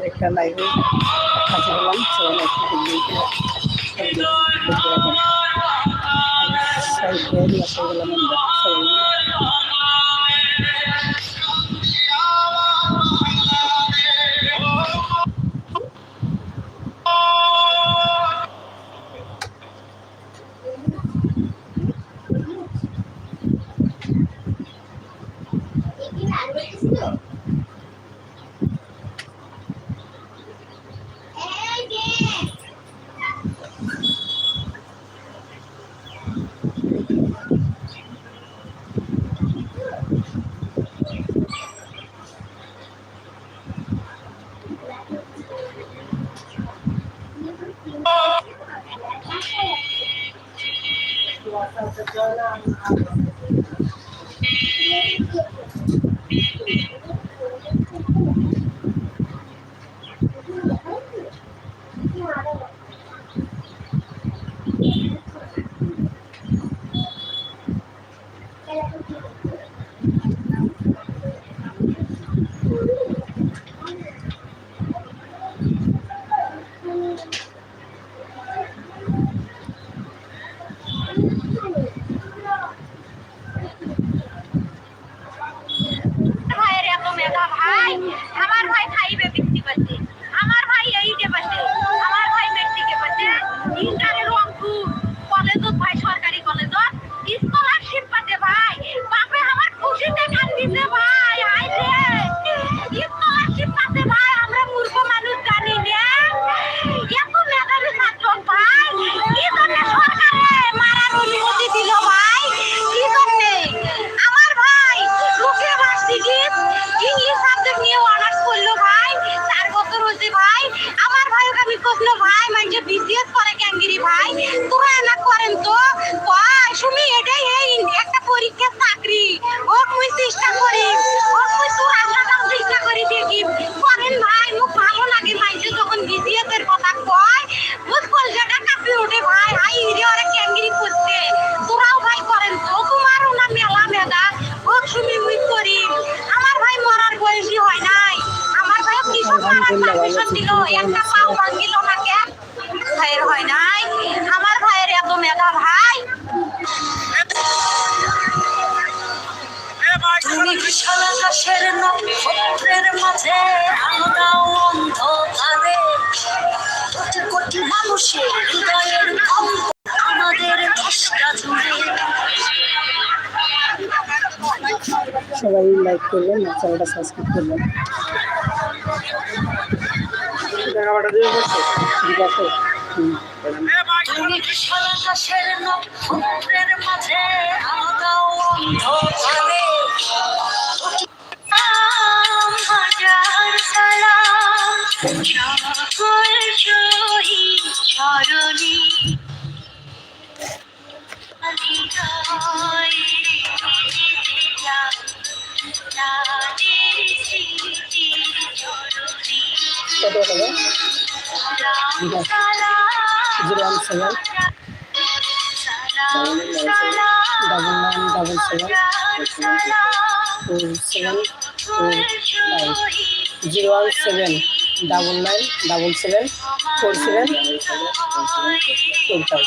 একটা লাইভে কাছে হলাম সবাই একটু দেখবেন সবাই সবাই Kau. লাইক করবেন আর চ্যানেলটা সাবস্ক্রাইব করবেন মাঝে কত টাকা zero one seven double nine double seven four seven four nine zero one seven double nine double seven four seven four five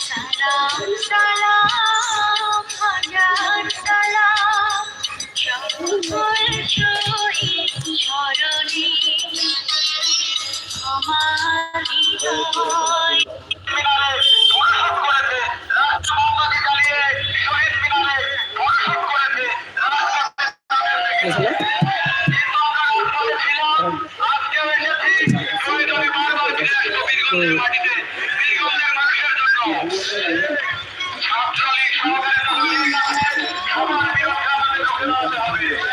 সালাম সালাম হাজার সালাম সকল শহীদ চরণে আমার সব সবার বিরুদ্ধে আমাদের রুখে দাঁড়াতে হবে।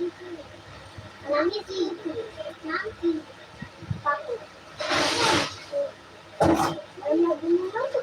আমার বোনের নাম তো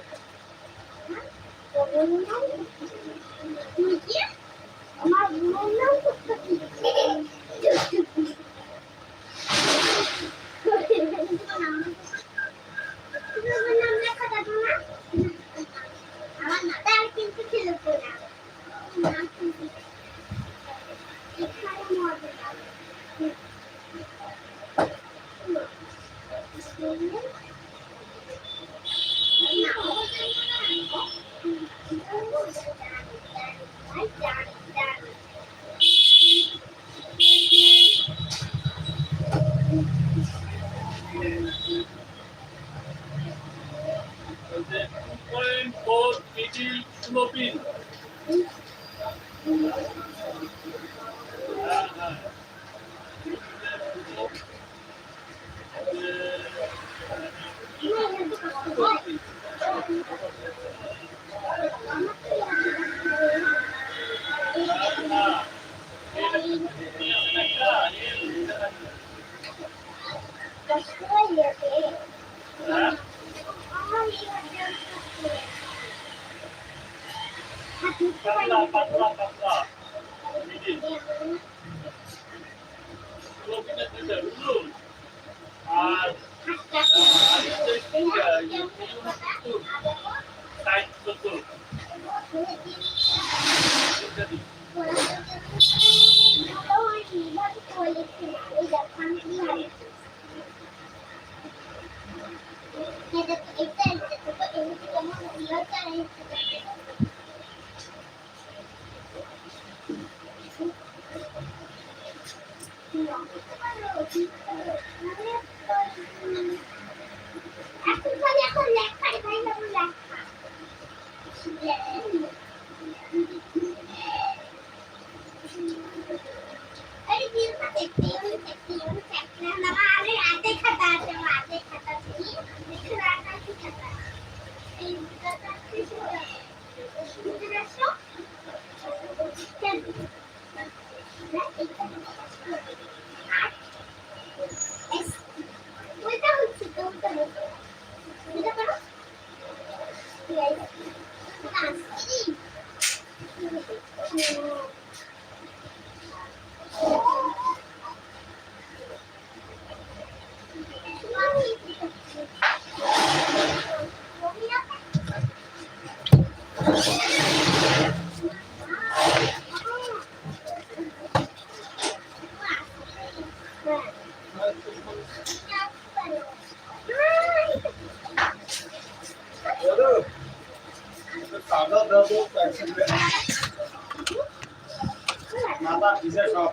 মাথা পিছে সব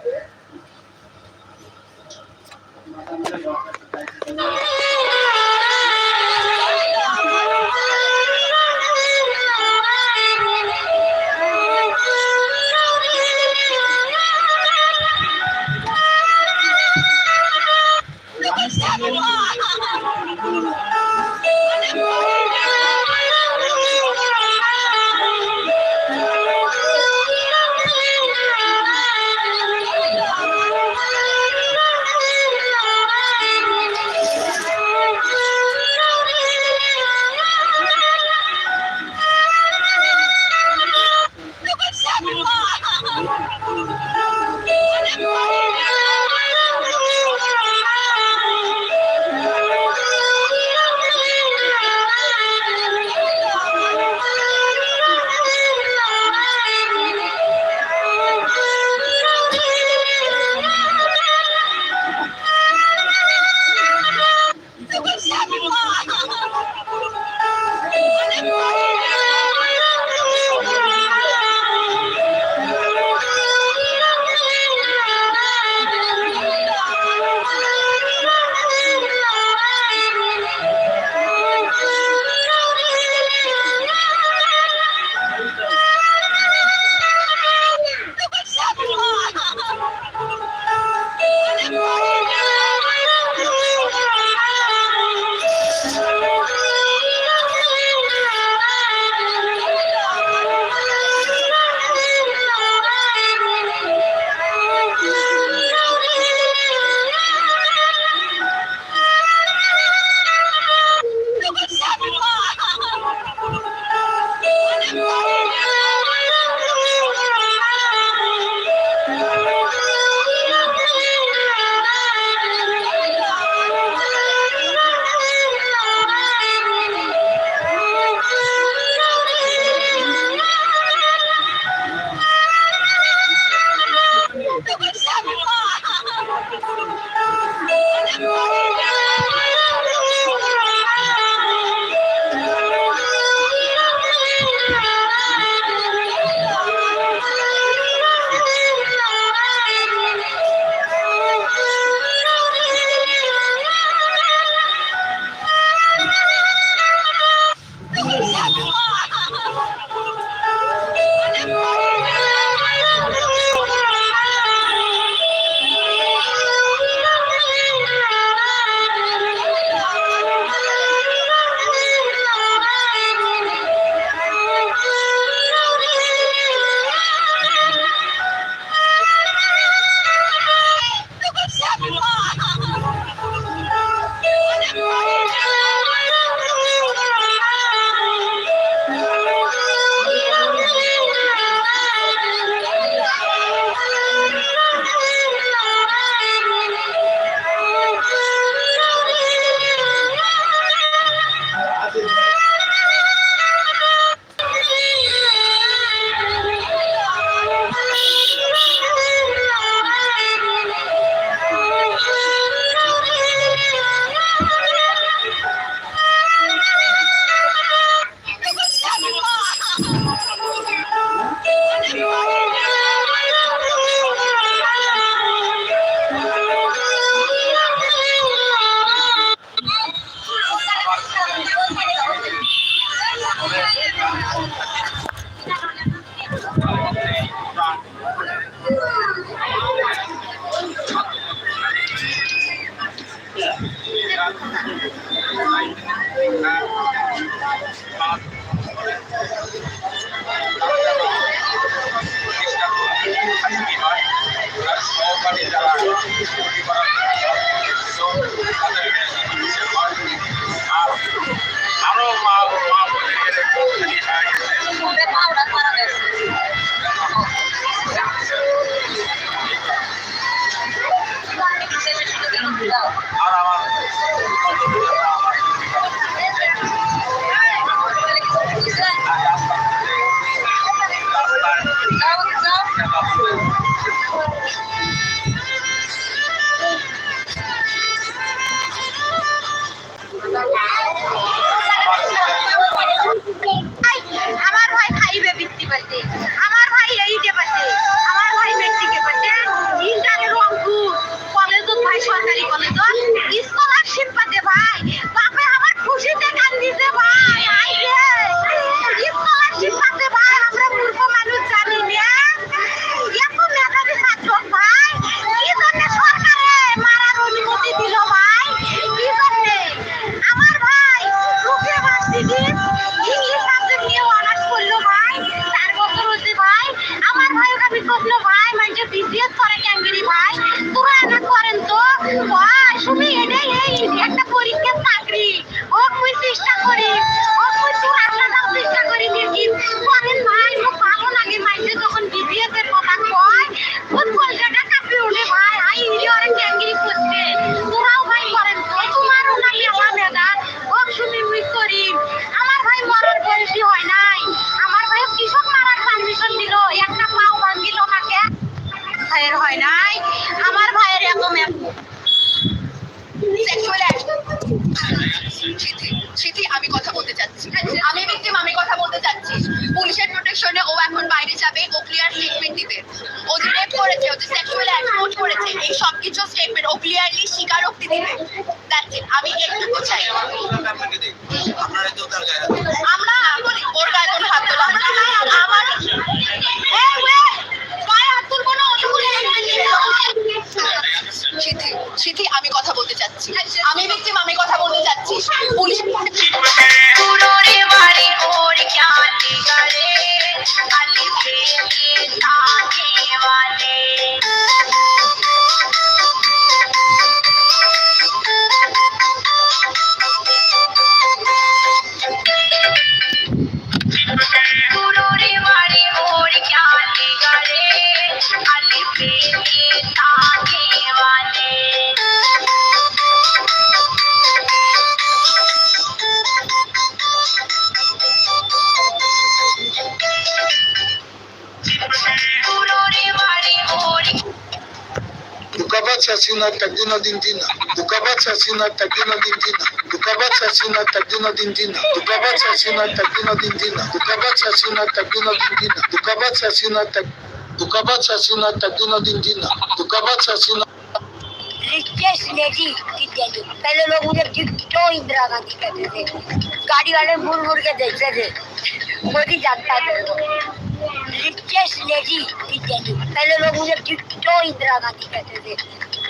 স্মৃতি আমি কথা বলতে চাচ্ছি। আমি victim, আমি কথা বলতে চাচ্ছি। পুলিশের প্রোটেকশনে ও এখন বাইরে যাবে ও ক্লিয়ার স্টেটমেন্ট দিবে। ও যে রেপ করেছে ও যে সেক্সুয়াল অ্যাসল্ট করেছে এই সব কিছু স্টেটমেন্ট ও ক্লিয়ারলি স্বীকারোক্তি দিবে। দ্যাটস ইট আমি একটু চাই। আমরা বলি Dukabat sasina tagdina dindina. Dukabat sasina tagdina dindina. Dukabat sasina tagdina dindina. Dukabat sasina tagdina dindina. Dukabat sasina tagdina dindina. Dukabat sasina tag Dukabat sasina tagdina dindina. Dukabat sasina richest lady की दिल्ली पहले लोग मुझे टिकटो इंदिरा गांधी कहते थे गाड़ी वाले मुड़ मुड़ के देखते थे मोदी जानता है रिचेस्ट लेडी की दिल्ली पहले लोग मुझे टिकटो इंदिरा गांधी कहते थे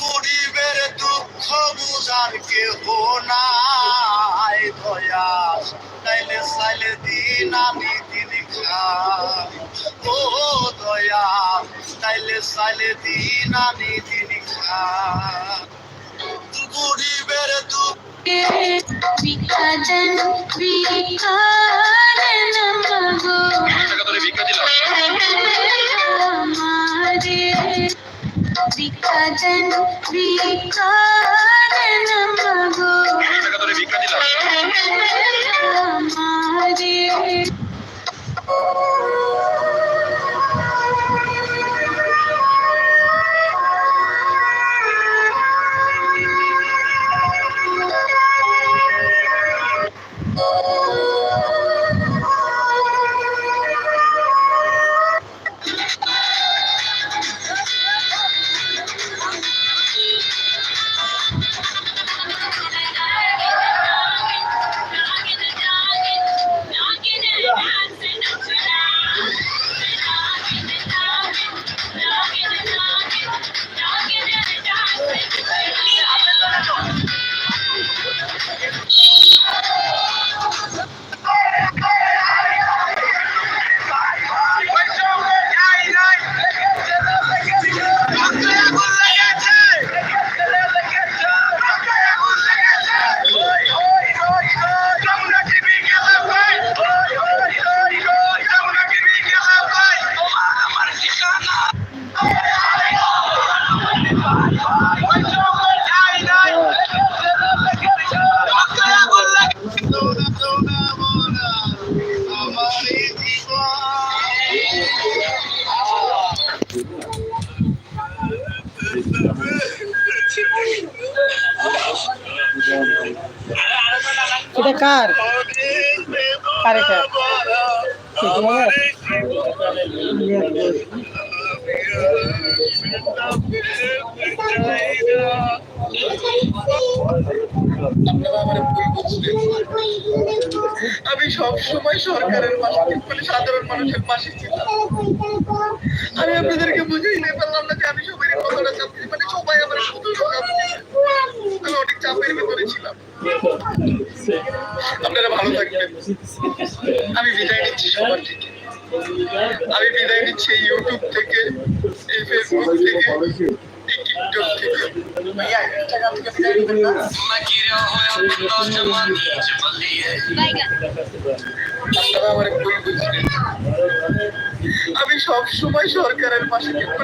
গরিবের দুঃখ বুঝার কেহ নাই দয়া তাইলে সাইলে দিন আমি দিন খাই ও দয়া তাইলে সাইলে দিন আমি দিন খাই গরিবের দুঃখ বিকাজন বিকারণ মগো টাকা ধরে ভিক্ষা আমারে বিকাজন বিকারণ মগো ভিক্ষা আমারে কার? কারে কার? কি তোমার আমি সব সময় সরকারের পাশে মানে সাধারণ মানুষের পাশে ছিলাম আমি আপনাদেরকে বুঝাইতে পারলাম না যে আমি সবাই মানে সবাই আমি বিদায় ইউটিউব থেকে ফেসবুক থেকে আমি সব সময় সরকারের পাশে থাকব